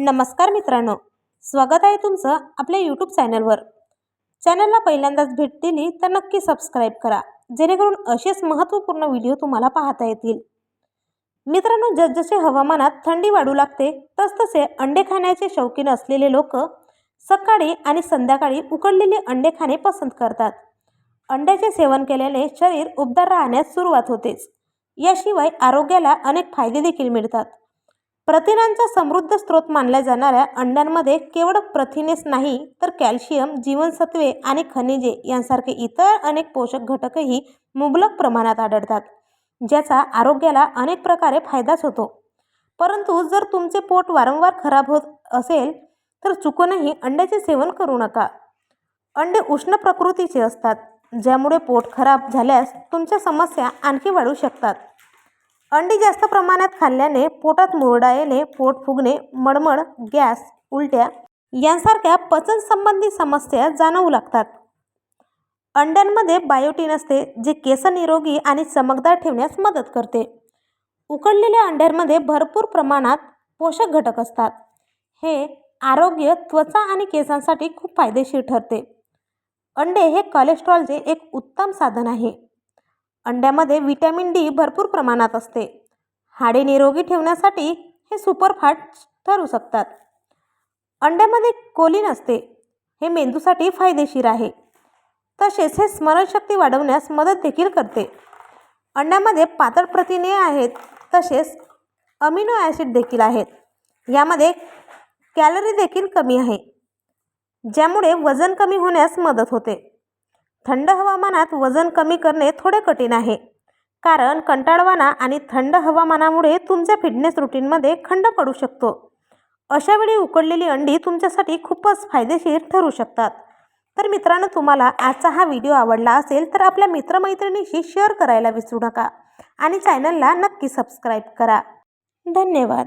नमस्कार मित्रांनो. स्वागत आहे तुमचं आपल्या यूट्यूब चॅनलवर चॅनलला पहिल्यांदाच भेट दिली तर नक्की सबस्क्राईब करा. जेणेकरून असेच महत्त्वपूर्ण व्हिडिओ तुम्हाला पाहता येतील. मित्रांनो जसजसे हवामानात थंडी वाढू लागते तसतसे अंडे खाण्याचे शौकीन असलेले लोक सकाळी आणि संध्याकाळी उकडलेले अंडे खाणे पसंत करतात. अंड्याचे सेवन केल्याने शरीर उबदार राहण्यास सुरुवात होतेच. याशिवाय आरोग्याला अनेक फायदे देखील मिळतात. प्रथिनांचा समृद्ध स्रोत मानल्या जाणाऱ्या अंड्यांमध्ये केवळ प्रथिनेच नाही तर कॅल्शियम जीवनसत्वे आणि खनिजे यांसारखे इतर अनेक पोषक घटकही मुबलक प्रमाणात आढळतात ज्याचा आरोग्याला अनेक प्रकारे फायदाच होतो. परंतु जर तुमचे पोट वारंवार खराब होत असेल तर चुकूनही अंड्याचे सेवन करू नका. अंडे उष्ण प्रकृतीचे असतात ज्यामुळे पोट खराब झाल्यास तुमच्या समस्या आणखी वाढू शकतात. अंडी जास्त प्रमाणात खाल्ल्याने पोटात मुरडा येणे पोट फुगणे मळमळ गॅस उलट्या यांसारख्या पचनसंबंधी समस्या जाणवू लागतात. अंड्यांमध्ये बायोटीन असते जे केस निरोगी आणि चमकदार ठेवण्यास मदत करते. उकडलेल्या अंड्यांमध्ये भरपूर प्रमाणात पोषक घटक असतात. हे आरोग्य त्वचा आणि केसांसाठी खूप फायदेशीर ठरते. अंडे हे कोलेस्ट्रॉलचे एक उत्तम साधन आहे. अंड्यामध्ये व्हिटॅमिन डी भरपूर प्रमाणात असते. हाडे निरोगी ठेवण्यासाठी हे सुपरफाट ठरू शकतात. अंड्यामध्ये कोलिन असते. हे मेंदूसाठी फायदेशीर आहे. तसेच हे स्मरणशक्ती वाढवण्यास मदत देखील करते. अंड्यामध्ये पातळ प्रथिने आहेत तसेच अमिनो ॲसिड देखील आहेत. यामध्ये कॅलरी देखील कमी आहे ज्यामुळे वजन कमी होण्यास मदत होते. थंड हवामानात वजन कमी करणे थोडे कठीण आहे. कारण कंटाळवाणा आणि थंड हवामानामुळे तुमच्या फिटनेस रुटीनमध्ये खंड पडू शकतो. अशावेळी उकडलेली अंडी तुमच्यासाठी खूपच फायदेशीर ठरू शकतात. तर मित्रांनो तुम्हाला आजचा हा व्हिडिओ आवडला असेल तर आपल्या मित्रमैत्रिणीशी शेअर करायला विसरू नका आणि चॅनलला नक्की सबस्क्राईब करा. धन्यवाद.